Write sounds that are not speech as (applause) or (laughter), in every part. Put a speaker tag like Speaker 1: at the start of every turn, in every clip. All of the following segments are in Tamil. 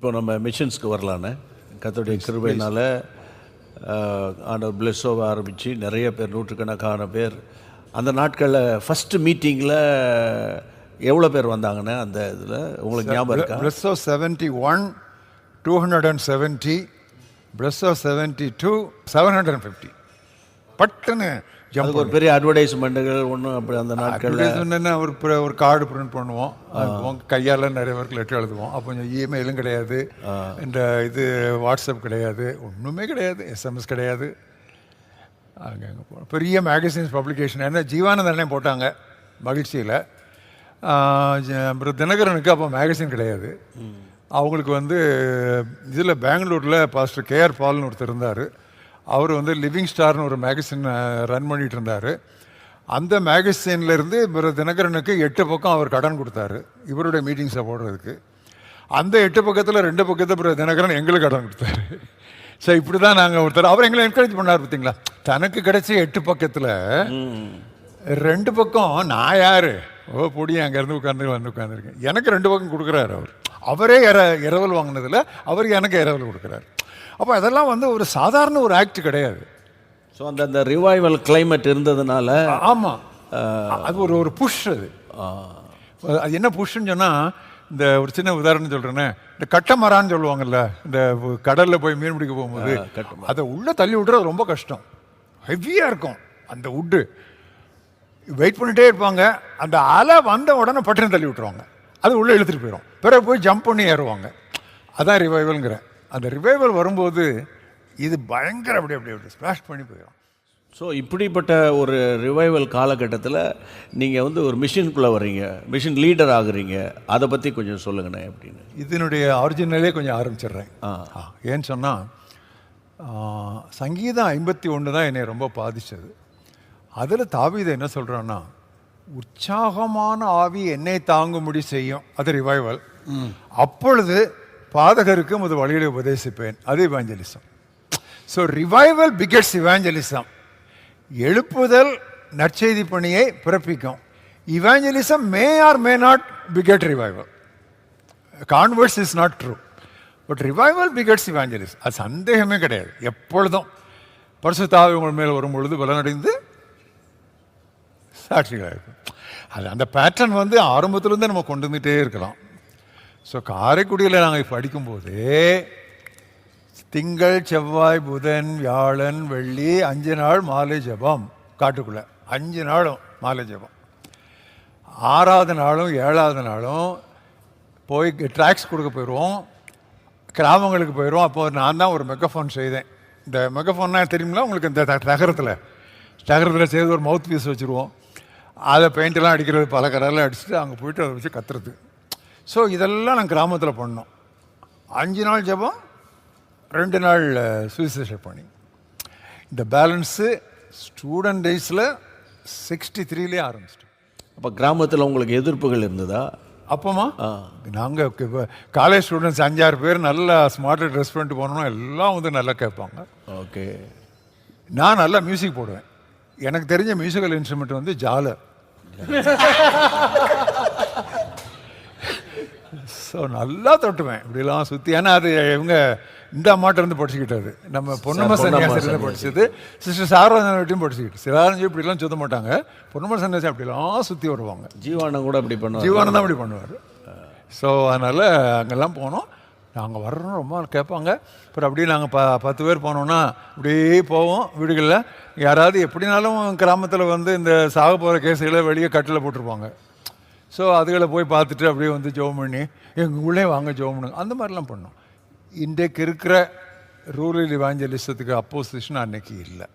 Speaker 1: இப்போ நம்ம மிஷன்ஸ்க்கு வரலான்னு. கத்தோடைய கிருபையினால் ஆண்டவர் பிளெஸ்ஸோவை ஆரம்பித்து நிறைய பேர் நூற்றுக்கணக்கான பேர். அந்த நாட்களில் ஃபஸ்ட்டு மீட்டிங்கில் எவ்வளோ பேர் வந்தாங்கண்ணே அந்த இதில் உங்களுக்கு ஞாபகம் இருக்கா?
Speaker 2: Bresso 71, 270, Bresso 72, 750. பட்டுன்னு ஜம்ப்
Speaker 1: அதுக்கு ஒரு பெரிய அட்வர்டைஸ்மெண்ட்டுகள் ஒன்றும் அப்படி அந்த நாட்களில்.
Speaker 2: என்ன ஒரு ஒரு கார்டு பிரிண்ட் பண்ணுவோம். கையால் நிறைய பேருக்கு லெட்டர் எழுதுவோம். அப்போ கொஞ்சம் இமெயிலும் கிடையாது. இந்த இது வாட்ஸ்அப் கிடையாது. ஒன்றுமே கிடையாது. எஸ்எம்எஸ் கிடையாது. அங்கே அங்கே போனோம் பெரிய மேகசின்ஸ் பப்ளிகேஷன் என்ன ஜீவானந்தனே போட்டாங்க மகிழ்ச்சியில். அப்புறம் தினகரனுக்கு அப்போ மேகசின் கிடையாது. அவங்களுக்கு வந்து இதில் பெங்களூரில் பாஸ்டர் கேஆர் பால்னு ஒருத்தர் இருந்தார். அவர் வந்து லிவிங் ஸ்டார்னு ஒரு மேகசின் ரன் பண்ணிட்டு இருந்தார் அந்த மேகசின்லேருந்து இவர் தினகரனுக்கு எட்டு பக்கம் அவர் கடன் கொடுத்தாரு இவருடைய மீட்டிங்ஸை போடுறதுக்கு. அந்த எட்டு பக்கத்தில் ரெண்டு பக்கத்தை பிறகு தினகரன் எங்களுக்கு கடன் கொடுத்தாரு. ஸோ இப்படி தான் நாங்கள் ஒருத்தர் அவர் எங்களை என்கரேஜ் பண்ணார் பார்த்தீங்களா தனக்கு கிடைச்ச எட்டு பக்கத்தில் ரெண்டு பக்கம் நான் யார்? ஓ பொடி அங்கேருந்து உட்காந்து வந்து உட்காந்துருக்கேன் எனக்கு ரெண்டு பக்கம் கொடுக்குறாரு அவர். அவரே இர இரவல் வாங்கினதில் அவர் எனக்கு இரவல் கொடுக்குறாரு. அப்போ அதெல்லாம் வந்து ஒரு சாதாரண ஒரு ஆக்ட் கிடையாது.
Speaker 1: ஸோ அந்த அந்த ரிவைவல் climate இருந்ததுனால
Speaker 2: ஆமாம் அது ஒரு ஒரு புஷ் அது. அது என்ன புஷ்ன்னு சொன்னால் இந்த ஒரு சின்ன உதாரணம் சொல்கிறேனே இந்த கட்டமரான்னு சொல்லுவாங்கல்ல இந்த கடலில் போய் மீன் பிடிக்க போகும்போது அதை உள்ளே தள்ளி விட்றது ரொம்ப கஷ்டம். ஹெவியாக இருக்கும் அந்த உட்டு வெயிட் பண்ணிட்டே இருப்பாங்க அந்த அலை வந்த உடனே பட்டுன்னு தள்ளி விட்டுருவாங்க. அது உள்ளே இழுத்துட்டு போயிடும் பிறகு போய் ஜம்ப் பண்ணி ஏறுவாங்க. அதான் ரிவைவல்ங்கிற அந்த ரிவைவல் வரும்போது இது பயங்கர அப்படி அப்படி அப்படி ஸ்மாஷ் பண்ணி போயிடும்
Speaker 1: ஸோ இப்படிப்பட்ட ஒரு ரிவைவல் காலகட்டத்தில் நீங்கள் வந்து ஒரு மிஷினுக்குள்ளே வர்றீங்க மிஷின் லீடர் ஆகுறீங்க அதை பற்றி கொஞ்சம் சொல்லுங்கண்ணே அப்படின்னு.
Speaker 2: இதனுடைய ஒரிஜினலே கொஞ்சம் ஆரம்பிச்சிடுறேன்.
Speaker 1: ஆ.
Speaker 2: ஆ, ஏன்னு சொன்னால் சங்கீதம் ஐம்பத்தி ஒன்று தான் என்னை ரொம்ப பாதிச்சது. அதில் தாவீது என்ன சொல்கிறான்னா உற்சாகமான ஆவி என்னை தாங்கும்படி செய்யும். அது ரிவைவல் அப்பொழுது பாதகருக்கு அது வழியிலே உபதேசிப்பேன். அது evangelism so revival begets evangelism எழுப்புதல் நற்செய்தி பணியை பிறப்பிக்கும். Evangelism may or may not beget revival converts is not true but revival begets evangelism அது சந்தேகமே கிடையாது. எப்பொழுதும் பரிசுத்தாவி உங்கள் மேல் வரும் பொழுது பலனடைந்து சாட்சிகளாக இருக்கும் அது அந்த பேட்டர்ன் வந்து ஆரம்பத்திலேருந்து நம்ம கொண்டு வந்துட்டே இருக்கலாம். ஸோ காரைக்குடியில் நாங்கள் படிக்கும்போதே திங்கள் செவ்வாய் புதன் வியாழன் வெள்ளி அஞ்சு நாள் மாலை ஜெபம் காட்டுக்குள்ளே. அஞ்சு நாளும் மாலை ஜெபம். ஆறாவது நாளும் ஏழாவது நாளும் போய் ட்ராக்ஸ் கொடுக்க போயிடுவோம் கிராமங்களுக்கு போயிடுவோம் அப்போ நான் தான் ஒரு மெகஃபோன் செய்தேன். இந்த மெகஃபோன்னா தெரியுங்களா? உங்களுக்கு இந்த த- நகரத்தில் தகரத்தில் செய்து ஒரு மவுத் பீஸ் வச்சுருவோம். அதை பெயிண்டெல்லாம் அடிக்கிறது பல கலரில் அடிச்சுட்டு அங்கே போயிட்டு அதை வச்சு கத்துறது. ஸோ இதெல்லாம் நான் கிராமத்தில் பண்ணோம். அஞ்சு நாள் ஜெபம் ரெண்டு நாள் சுவிசேஷ பணி இந்த பேலன்ஸு ஸ்டூடெண்ட் டேஸில் சிக்ஸ்டி த்ரீலேயே ஆரம்பிச்சிட்டோம்.
Speaker 1: அப்போ கிராமத்தில் உங்களுக்கு எதிர்ப்புகள் இருந்ததா?
Speaker 2: அப்போமா? நாங்கள் காலேஜ் ஸ்டூடெண்ட்ஸ் அஞ்சாறு பேர் நல்லா ஸ்மார்ட்டாக ட்ரெஸ் பண்ணிட்டு போனோம்னா எல்லாம் வந்து நல்லா கேட்பாங்க.
Speaker 1: ஓகே.
Speaker 2: நான் நல்லா மியூசிக் போடுவேன். எனக்கு தெரிஞ்ச மியூசிக்கல் இன்ஸ்ட்ருமெண்ட் வந்து ஜாலர் (laughs) ஸோ நல்லா தொட்டுவேன். இப்படிலாம் சுற்றி ஏன்னா அது இவங்க இந்த அம்மாட்ட இருந்து படிச்சுக்கிட்டது. நம்ம பொன்னம்மா சன்னியாசிருந்து படிச்சது. சிஸ்டர் சாரதாஜியும் படிச்சுக்கிட்டு. சிலாரஞ்சி இப்படிலாம் சுத்த மாட்டாங்க. பொன்னம்மா சன்னியாசி அப்படிலாம் சுற்றி வருவாங்க.
Speaker 1: ஜீவானம் கூட அப்படி பண்ணுவாங்க
Speaker 2: ஜீவானந்தம் தான் அப்படி பண்ணுவார். ஸோ அதனால் அங்கெல்லாம் போனோம். நாங்கள் வர்றோம் ரொம்ப கேட்பாங்க. அப்புறம் அப்படியே நாங்கள் ப பத்து பேர் போனோம்னா அப்படியே போவோம் வீடுகளில். யாராவது எப்படினாலும் கிராமத்தில் வந்து இந்த சாக போகிற கேஸுகளை வெளியே கட்டில் போட்டிருப்பாங்க. ஸோ அதுகளை போய் பார்த்துட்டு அப்படியே வந்து ஜோம் பண்ணி எங்கள் உள்ளே வாங்க ஜோம் பண்ணுங்க. அந்த மாதிரிலாம் பண்ணோம். இன்றைக்கு இருக்கிற ரூரல் இவாஞ்சலிசத்துக்கு அப்போசிஷன் அன்னைக்கு இல்லை.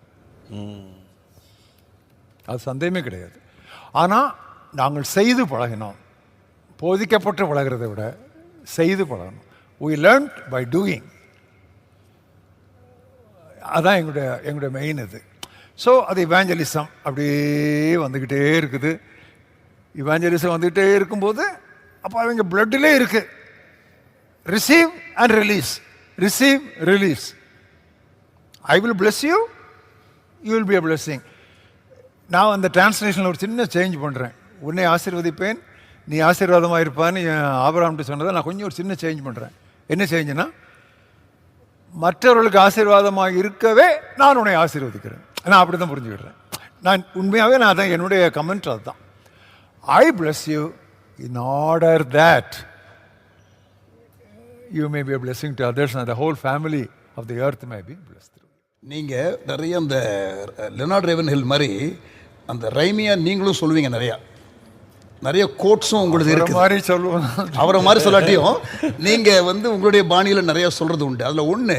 Speaker 2: அது சந்தேகமே கிடையாது. ஆனால் நாங்கள் செய்து பழகினோம். போதிக்கப்பட்டு பழகிறதை விட செய்து பழகணும் we learned பை டூயிங் அதான் எங்களுடைய எங்களுடைய மெயின் இது. ஸோ அது இவாஞ்சலிசம் அப்படியே வந்துக்கிட்டே இருக்குது. இவாஞ்சலிசம் வந்துகிட்டே இருக்கும்போது அப்போ அவங்க பிளட்டிலே இருக்கு. Receive and release receive release I will bless you you will be a blessing நான் அந்த டிரான்ஸ்லேஷனில் ஒரு சின்ன சேஞ்ச் பண்ணுறேன் உன்னை ஆசீர்வதிப்பேன் நீ ஆசீர்வாதமாக இருப்பான்னு ஆபராம்ட்டு சொன்னதை நான் கொஞ்சம் ஒரு சின்ன சேஞ்ச் பண்ணுறேன் என்ன செஞ்சேன்னா மற்றவர்களுக்கு ஆசீர்வாதமாக இருக்கவே நான் உன்னை ஆசீர்வதிக்கிறேன். நான் அப்படி தான் புரிஞ்சுக்கிடுறேன். நான் உண்மையாகவே நான் அதான் என்னுடைய கமெண்ட் அதுதான். I bless you in order that you may be a blessing to others and the whole family of the earth may be blessed through you.
Speaker 3: நீங்கள் நிறைய அந்த லெனார்ட் ரேவன் ஹில் மாதிரி அந்த ரைமியா நீங்களும் சொல்லுவீங்க நிறையா. நிறைய கோட்ஸும் உங்களுக்கு
Speaker 2: ஒரு
Speaker 3: இருக்குது.
Speaker 2: மாதிரி சொல்லுவோம்.
Speaker 3: அவரை மாதிரி சொல்லாட்டியும் நீங்கள் வந்து உங்களுடைய பாணியில் நிறைய சொல்கிறது உண்டு. அதில் ஒன்று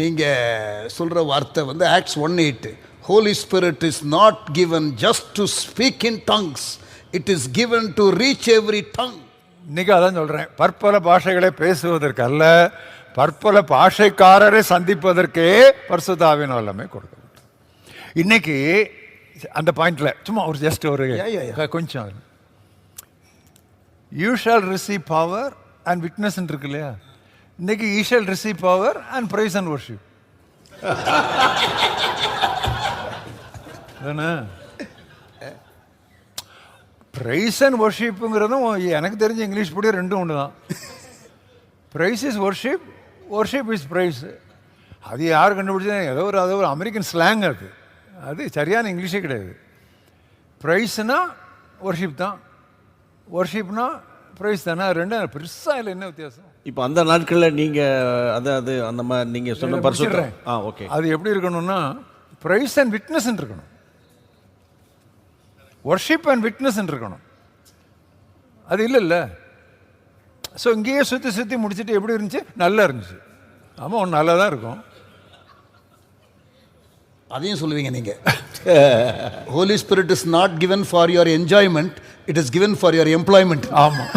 Speaker 3: நீங்கள் சொல்கிற வார்த்தை வந்து Acts one eight Holy Spirit is not given just to speak in tongues it is given to reach every tongue
Speaker 2: இன்னைக்கு அதான் சொல்றேன். பற்பல பாஷைகளை பேசுவதற்கு அல்ல பற்பல பாஷைக்காரரை சந்திப்பதற்கே பரிசுத்தாவின் வல்லமை கொடுக்கப்பட்டது. இன்னைக்கு அந்த பாயிண்ட்ல சும்மா ஒரு ஜஸ்ட் ஒரு. கொஞ்சம் you shall receive power and witness இருக்கு இல்லையா? இன்னைக்கு ye shall receive power and praise and worship தானே ப்ரைஸ் அண்ட் ஒர்ஷிப்புங்கிறதும் எனக்கு தெரிஞ்ச இங்கிலீஷ் படி ரெண்டும் ஒன்று தான். Praise is worship worship is praise அது யார் கண்டுபிடிச்சா ஏதோ ஒரு அது ஒரு அமெரிக்கன் ஸ்லாங் அது. அது சரியான இங்கிலீஷே கிடையாது. ப்ரைஸ்னா ஒர்ஷிப் தான். ஒர்ஷிப்னா ப்ரைஸ் தானே ரெண்டும் பெருசாக இல்லை என்ன வித்தியாசம்?
Speaker 1: இப்போ அந்த நாட்களில் நீங்கள் அதாவது அந்த மாதிரி நீங்கள் சொன்ன
Speaker 2: முடிச்சிடுறேன்.
Speaker 1: ஆ ஓகே.
Speaker 2: அது எப்படி இருக்கணும்னா ப்ரைஸ் அண்ட் விட்னஸ் இருக்கணும். ஒர்ஷிப் அண்ட் விட்னஸ் இருக்கணும் அது இல்லைல்ல. ஸோ இங்கேயே சுற்றி சுற்றி முடிச்சுட்டு எப்படி இருந்துச்சு? நல்லா இருந்துச்சு. ஆமாம் ஒன்று நல்லா தான் இருக்கும்.
Speaker 3: அதையும் சொல்லுவீங்க நீங்கள் Holy Spirit is not given for your enjoyment it is given for your employment
Speaker 2: ஆமாம்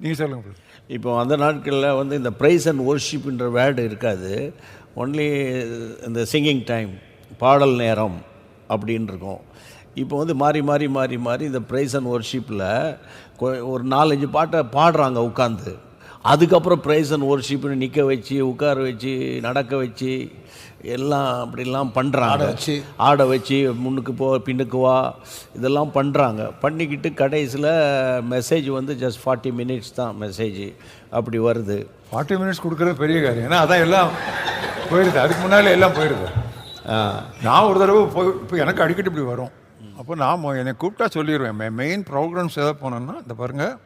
Speaker 2: நீங்கள் சொல்லுங்க brother.
Speaker 1: இப்போ அந்த நாட்களில் வந்து இந்த ப்ரைஸ் அண்ட் ஒர்ஷிப்ன்ற வேர்டு இருக்காது. ஒன்லி இந்த சிங்கிங் டைம் பாடல் நேரம் அப்படின்னு இருக்கும் இப்போ வந்து மாறி மாறி மாறி மாறி இந்த ப்ரைஸ் அண்ட் ஒர்ஷிப்பில் ஒரு நாலஞ்சு பாட்டை பாடுறாங்க உட்காந்து அதுக்கப்புறம் ப்ரைஸ் அண்ட் ஒர்ஷிப்னு நிற்க வச்சு உட்கார வச்சு நடக்க வச்சு எல்லாம் அப்படிலாம் பண்ணுறாங்க
Speaker 3: ஆட வச்சு.
Speaker 1: ஆட வச்சு முன்னுக்கு போ பின்னுக்கு வா இதெல்லாம் பண்ணுறாங்க பண்ணிக்கிட்டு கடைசியில் மெசேஜ் வந்து ஜஸ்ட் ஃபார்ட்டி மினிட்ஸ் தான் மெசேஜ் அப்படி வருது.
Speaker 2: ஃபார்ட்டி மினிட்ஸ் கொடுக்குறது பெரிய காரியம். ஏன்னா அதான் எல்லாம் போயிடுது அதுக்கு முன்னாலே எல்லாம் போயிடுது நான் ஒரு தடவை போய் இப்போ எனக்கு அடிக்கடி இப்படி வரும். அப்போ நான் என்னை கூப்பிட்டா சொல்லிடுவேன் மெயின் ப்ரோக்ராம்ஸ் எதாவது போனோன்னா இந்த பாருங்கள்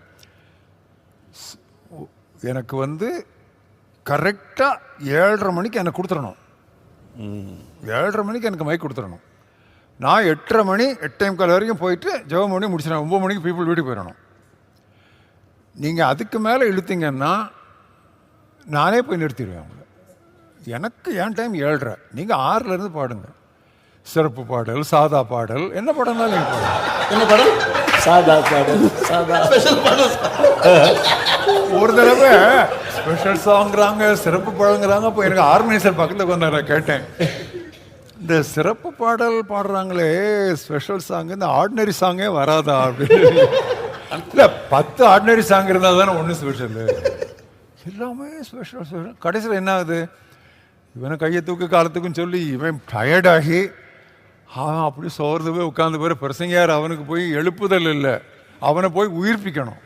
Speaker 2: எனக்கு வந்து கரெக்டாக ஏழரை மணிக்கு எனக்கு கொடுத்துடணும். ஏழரை மணிக்கு எனக்கு மைக் கொடுத்துடணும். நான் எட்டரை மணி எட்டே கால் வரைக்கும் போயிட்டு ஜெபம் பண்ணி முடிச்சிடணும் ஒம்பது மணிக்கு பீப்புள் வீட்டுக்கு போயிடணும். நீங்கள் அதுக்கு மேலே இழுத்தீங்கன்னா நானே போய் நிறுத்திடுவேன் அவங்கள எனக்கு என் டைம் ஏழரை. நீங்கள் ஆறுலேருந்து பாடுங்க. சிறப்பு பாடல் சாதா பாடல். என்ன பாடம்னாலும் நீங்கள் பாடுங்க
Speaker 3: என்ன படம்?
Speaker 1: சாதா பாடல் சாதா.
Speaker 2: ஒரு தடவை ஸ்பெஷல் சாங்கிறாங்க சிறப்பு பாடங்கிறாங்க அப்போ எனக்கு ஆர்கனைசர் பக்கத்தில் உட்காந்து நான் கேட்டேன். இந்த சிறப்பு பாடல் பாடுறாங்களே ஸ்பெஷல் சாங் இந்த ஆர்டினரி சாங்கே வராதா அப்படின்னு. இல்லை பத்து ஆர்டினரி சாங் இருந்தால் தானே ஒன்று ஸ்பெஷல் எல்லாமே ஸ்பெஷல் ஸ்பெஷல் கடைசியில் என்ன ஆகுது? இவனை கையை தூக்கு காலத்துக்கும் சொல்லி இவன் டயர்டாகி அவன் அப்படி சோர்ந்து போய் உட்காந்து போய் பிரசங்கியார் அவனுக்கு போய் எழுப்புதல் இல்லை. அவனை போய் உயிர்ப்பிக்கணும்.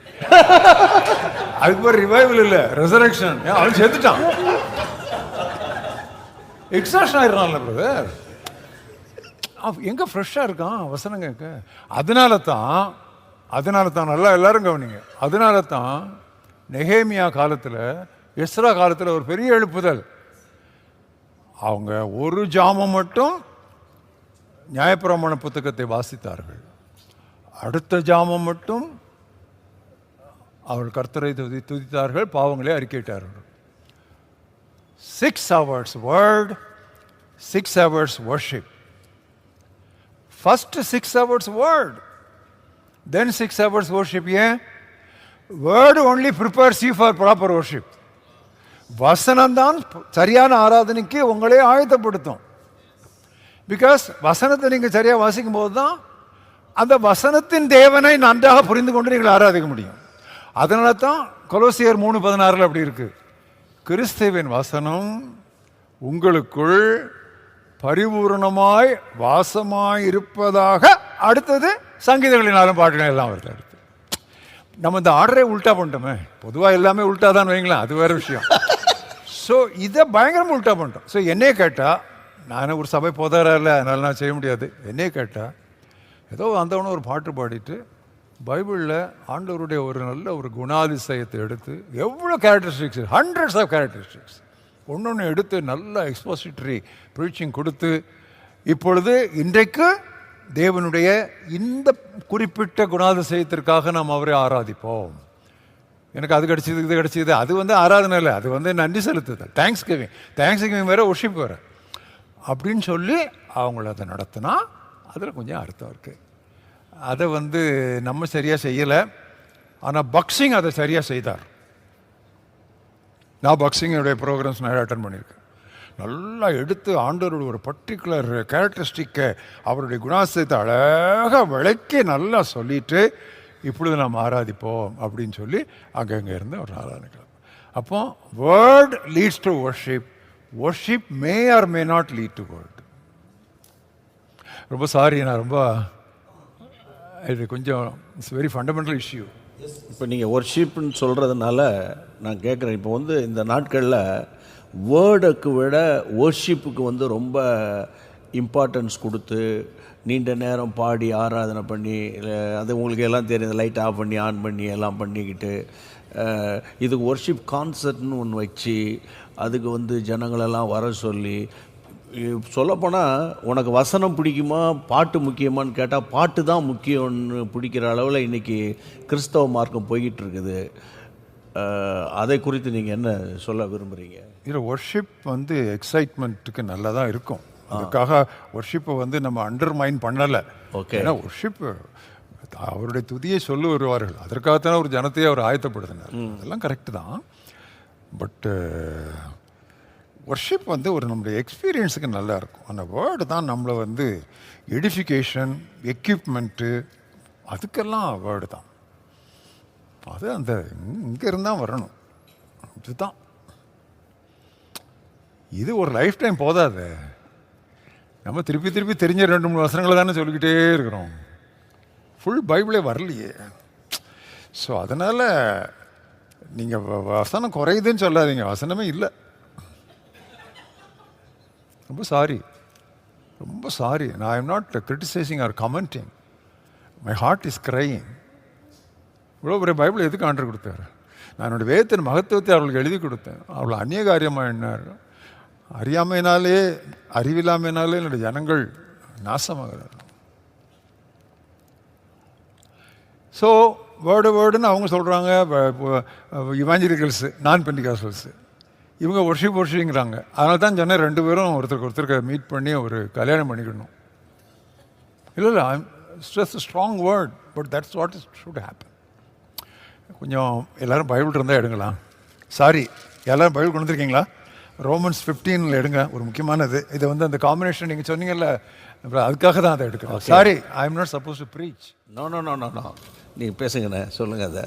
Speaker 2: அதுக்கு பேர் ரிவைவல் இல்லை ரெசரக்ஷன் அவன் செத்துட்டான். எக்ஸாஷன் ஆயிடுறான்ல பிரதர் எங்க ஃப்ரெஷ்ஷாக இருக்கான் வசனம் கேட்க அதனால தான் அதனால தான் நல்லா எல்லாரும் கவனிங்க. அதனால தான் நெகேமியா காலத்தில் எஸ்ரா காலத்தில் ஒரு பெரிய எழுப்புதல். அவங்க ஒரு ஜாமம் மட்டும் நியாயப்பிரமாண புத்தகத்தை வாசித்தார்கள். அடுத்த ஜாமம் மட்டும் அவர்கள் கர்த்தரை துதி துதித்தார்கள் பாவங்களை அறிக்கையிட்டார்கள். Six hours word six hours worship first six hours word then six hours worship ஏன்? Word only prepares you for proper worship வசனம்தான் சரியான ஆராதனைக்கு உங்களே ஆயத்தப்படுத்தும். பிகாஸ் வசனத்தை நீங்கள் சரியாக வாசிக்கும் போது தான் அந்த வசனத்தின் தேவனை நன்றாக புரிந்து கொண்டு நீங்கள் ஆராதிக்க முடியும். அதனால தான் கொலோசியர் மூணு பதினாறில் அப்படி இருக்கு. கிறிஸ்துவின் வசனம் உங்களுக்குள் பரிபூரணமாய் வாசமாய் இருப்பதாக அடுத்தது சங்கீதங்களினாலும் பாட்டுகள் எல்லாம் வருது அடுத்து. நம்ம இந்த ஆர்டரே உல்ட்டா பண்ணிட்டோமே. பொதுவாக எல்லாமே உள்டா தான் வைங்களேன். அது வேற விஷயம். ஸோ இதை பயங்கரமாக உல்ட்டா பண்ணிட்டோம். ஸோ என்னையே கேட்டால் நான் ஒரு சபை போதாரா இல்லை அதனால் நான் செய்ய முடியாது. என்னையே கேட்டால் ஏதோ வந்தவனும் ஒரு பாட்டு பாடிட்டு பைபிளில் ஆண்டவருடைய ஒரு நல்ல ஒரு குணாதிசயத்தை எடுத்து எவ்வளோ கேரக்டரிஸ்டிக்ஸ் ஹண்ட்ரட்ஸ் ஆஃப் கேரக்டரிஸ்டிக்ஸ் ஒன்று ஒன்று எடுத்து நல்ல எக்ஸ்போசிட்டரி ப்ரீச்சிங் கொடுத்து இப்பொழுது இன்றைக்கு தேவனுடைய இந்த குறிப்பிட்ட குணாதிசயத்திற்காக நாம் அவரை ஆராதிப்போம். எனக்கு அது கிடச்சிது இது கிடச்சிது அது வந்து ஆராதனை இல்லை அது வந்து நன்றி செலுத்துதல் தேங்க்ஸ் கிவிங் தேங்க்ஸ் கிவிங் வேறு ஒர்ஷிப் வேறு. அப்படின்னு சொல்லி அவங்கள அதை நடத்தினா அதில் கொஞ்சம் அர்த்தம் இருக்குது அதை வந்து நம்ம சரியாக செய்யலை. ஆனால் பக்ஸிங் அதை சரியாக செய்தார். நான் பக்ஸிங்கோடைய ப்ரோக்ராம்ஸ் நிறைய அட்டன் பண்ணியிருக்கேன். நல்லா எடுத்து ஆண்டவரோட ஒரு பர்டிகுலர் கேரக்டரிஸ்டிக்கை அவருடைய குணாசத்தை அழகாக விளக்கி நல்லா சொல்லிட்டு இப்பொழுது நாம் ஆராதிப்போம் அப்படின்னு சொல்லி அங்கங்கே இருந்து ஒரு ஆராதனைக்கலாம் அப்போ word leads to worship worship may or may not lead to word ரொம்ப சாரி நான் ரொம்ப இது கொஞ்சம் இட்ஸ் வெரி ஃபண்டமெண்டல் இஷ்யூ
Speaker 1: இப்போ நீங்கள் ஒர்ஷிப்னு சொல்கிறதுனால நான் கேட்குறேன் இப்போ வந்து இந்த நாட்களில் வேர்டுக்கு விட ஒர்ஷிப்புக்கு வந்து ரொம்ப இம்பார்ட்டன்ஸ் கொடுத்து நீண்ட நேரம் பாடி ஆராதனை பண்ணி அது உங்களுக்கு எல்லாம் தெரியும். லைட் ஆஃப் பண்ணி ஆன் பண்ணி எல்லாம் பண்ணிக்கிட்டு இதுக்கு ஒர்ஷிப் கான்சர்ட்னு ஒன்று வச்சு அதுக்கு வந்து ஜனங்களெல்லாம் வர சொல்லி சொல்லப்போனால் உனக்கு வசனம் பிடிக்குமா பாட்டு முக்கியமான்னு கேட்டால் பாட்டு தான் முக்கியம்னு பிடிக்கிற அளவில் இன்றைக்கி கிறிஸ்தவ மார்க்கம் போய்கிட்டு இருக்குது அதை குறித்து நீங்கள் என்ன சொல்ல விரும்புகிறீங்க
Speaker 2: இதில் ஒர்ஷிப் வந்து எக்ஸைட்மெண்ட்டுக்கு நல்லா தான் இருக்கும் அதுக்காக ஒர்ஷிப்பை வந்து நம்ம அண்டர்மைன் பண்ணலை.
Speaker 1: Okay.
Speaker 2: ஏன்னா ஒர்ஷிப் அவருடைய துதியை சொல்லு வருவார்கள் அதற்காகத்தானே ஒரு ஜனத்தையே அவர் ஆயத்தப்படுத்தினார். அதெல்லாம் கரெக்டு தான். பட்டு ஒர்ஷிப் uh, வந்து ஒரு நம்முடைய எக்ஸ்பீரியன்ஸுக்கு நல்லா இருக்கும். அந்த வேர்டு தான் நம்மளை வந்து எடிஃபிகேஷன் எக்யூப்மெண்ட்டு அதுக்கெல்லாம் வேர்டு தான். அது அந்த இங்கே இருந்தால் வரணும். இதுதான் இது ஒரு லைஃப் டைம் போதாது. நம்ம திருப்பி திருப்பி தெரிஞ்ச ரெண்டு மூணு வசனங்களை தானே சொல்லிக்கிட்டே இருக்கிறோம். ஃபுல் பைபிளே வரலையே. ஸோ அதனால் நீங்கள் வசனம் குறையுதுன்னு சொல்லாதீங்க. வசனமே இல்லை. ரொம்ப சாரி ரொம்ப சாரி நான் I'm not criticising or commenting my heart is crying இவ்வளோ பெரிய பைபிள் எதுக்கு ஆண்டர் கொடுத்தாரு? நான் என்னோடய வேதத்தின் மகத்துவத்தை அவர்களுக்கு எழுதி கொடுத்தேன். அவ்வளோ அந்நிய காரியமாக எண்ணார் அறியாமையினாலே அறிவில்லாமையினாலே என்னுடைய ஜனங்கள் நாசமாகிறார் ஸோ வேர்டு வேர்டுன்னு அவங்க சொல்கிறாங்க இவாஞ்சலிக்கல்ஸு நான் பெண்டிகாசல்ஸு இவங்க ஒர்ஷிப் ஒர்ஷிங்கிறாங்க அதனால தான் சொன்னேன் ரெண்டு பேரும் ஒருத்தருக்கு ஒருத்தருக்கு மீட் பண்ணி ஒரு கல்யாணம் பண்ணிக்கணும். இல்லை இல்லை stress strong word but that's what is should happen கொஞ்சம் எல்லோரும் பைபிள் இருந்தால் எடுங்களா சாரி எல்லோரும் பைபிள் கொண்டு வந்துருக்கீங்களா? ரோமன்ஸ் ஃபிஃப்டீனில் எடுங்க. ஒரு முக்கியமானது. இது வந்து அந்த காம்பினேஷன் நீங்கள் சொன்னீங்கல்ல அதுக்காக தான் அதை எடுக்கிறேன். Sorry I am not suppose to preach
Speaker 1: no no no no no நீங்கள் பேசுங்கண்ணே சொல்லுங்கள் அதை.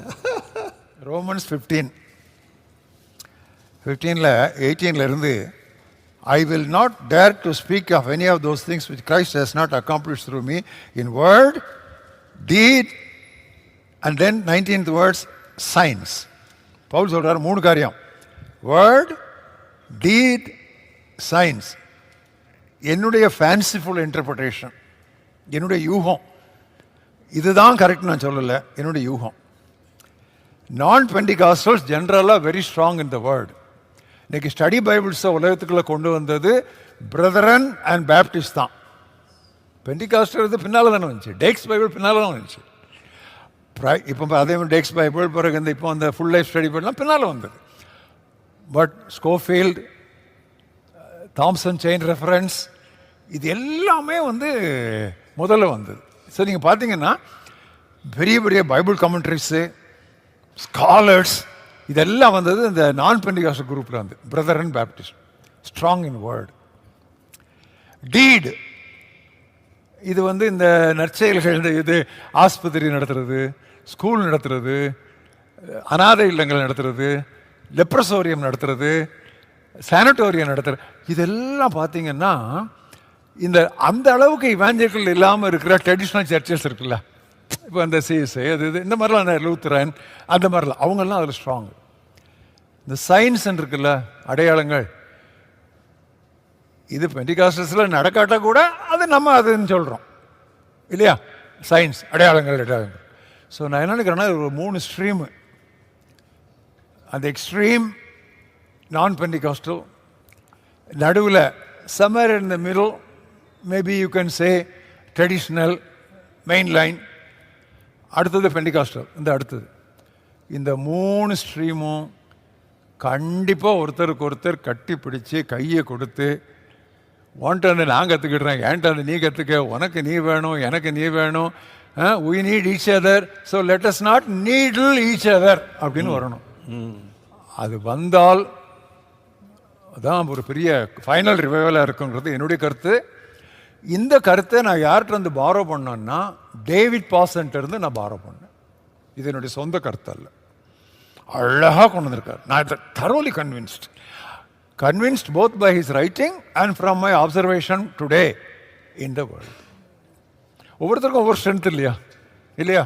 Speaker 2: ரோமன்ஸ் ஃபிஃப்டீன் ஃபிஃப்டீனில் எயிட்டீனில் இருந்து I will not dare to speak of any of those things which Christ has not accomplish through me in word deed and then nineteenth words signs Paul சொல்கிறார் மூணு காரியம். வேர்ட் டீட் சயின்ஸ் என்னுடைய ஃபேன்சிஃபுல் இன்டர்பிரிட்டேஷன் என்னுடைய யூகம் இதுதான் கரெக்ட் நான் சொல்லலை என்னுடைய யூகம். நான் பெண்டிகாஸ்டல்ஸ் ஜென்ரலாக very strong in the world இன்னைக்கு ஸ்டடி பைபிள்ஸை உலகத்துக்குள்ளே கொண்டு வந்தது பிரதரன் அண்ட் பேப்டிஸ்ட் தான். பெண்டிகாஸ்டல் இது பின்னால் தானே வந்துச்சு. டேக்ஸ் பைபிள் பின்னால் தான் வந்துச்சு. ப்ரை- இப்போ அதே மாதிரி டேக்ஸ் பைபிள் பிறகு இந்த இப்போ அந்த ஃபுல் லைஃப் ஸ்டடி பைபிள்லாம் பின்னால் வந்தது. But Scofield Thompson chain reference இது எல்லாமே வந்து முதல்ல வந்தது. ஸோ நீங்கள் பார்த்தீங்கன்னா பெரிய பெரிய பைபிள் கமெண்ட்ரிஸு ஸ்காலர்ஸ் இதெல்லாம் வந்தது இந்த நான் பெண்டிகாச குரூப்பில் வந்து. Brother and Baptist strong in word deed இது வந்து இந்த நற்செயல்கள் இந்த இது ஆஸ்பத்திரி நடத்துறது ஸ்கூல் நடத்துறது அனாதை இல்லங்கள் நடத்துறது லெப்ரசோரியம் நடத்துறது சானிட்டோரியம் நடத்துறது. இதெல்லாம் பார்த்தீங்கன்னா இந்த அந்த அளவுக்கு இவாஞ்சலிக்கல் இல்லாமல் இருக்கிற ட்ரெடிஷ்னல் சர்ச்சஸ் இருக்குல்ல. இப்போ அந்த சிஎஸ்ஐ அது இது இந்த மாதிரிலாம் லூத்ரன் அந்த மாதிரிலாம். அவங்கெல்லாம் அதில் ஸ்ட்ராங் இந்த சயின்ஸ் இருக்குல்ல அடையாளங்கள். இது பெண்டிகாஸ்டஸில் நடக்காட்டால் கூட அது நம்ம அதுன்னு சொல்கிறோம் இல்லையா? சயின்ஸ் அடையாளங்கள் அடையாளங்கள். ஸோ நான் என்ன நினைக்கிறேன்னா ஒரு மூணு ஸ்ட்ரீமு அந்த எக்ஸ்ட்ரீம் நான் பெண்டிகாஸ்டல் நடுவில் somewhere in the middle maybe you can say traditional main line அடுத்தது பெண்டிகாஸ்டல் இந்த அடுத்தது. இந்த மூணு ஸ்ட்ரீமும் கண்டிப்பாக ஒருத்தருக்கு ஒருத்தர் கட்டி பிடிச்சி கையை கொடுத்து வந்து நான் கற்றுக்கிடுறேன் வந்து நீ கற்றுக்க உனக்கு நீ வேணும் எனக்கு நீ வேணும் we need each other so let us not needle each other அப்படின்னு வரணும். அது வந்தால் அதான் ஒரு பெரிய ஃபைனல் ரிவைவலாக இருக்குங்கிறது என்னுடைய கருத்து. இந்த கருத்தை நான் யார்கிட்ட இருந்து பாரோ பண்ணேன்னா டேவிட் பாசன்ட்ட இருந்து நான் பாரோ பண்ணேன். இது என்னுடைய சொந்த கருத்து அல்ல. அழகாக கொண்டு வந்திருக்கார். நான் thoroughly convinced convinced both by his writing and from my observation today in the world ஒவ்வொருத்தருக்கும் ஒவ்வொரு ஸ்ட்ரென்த் இல்லையா? இல்லையா?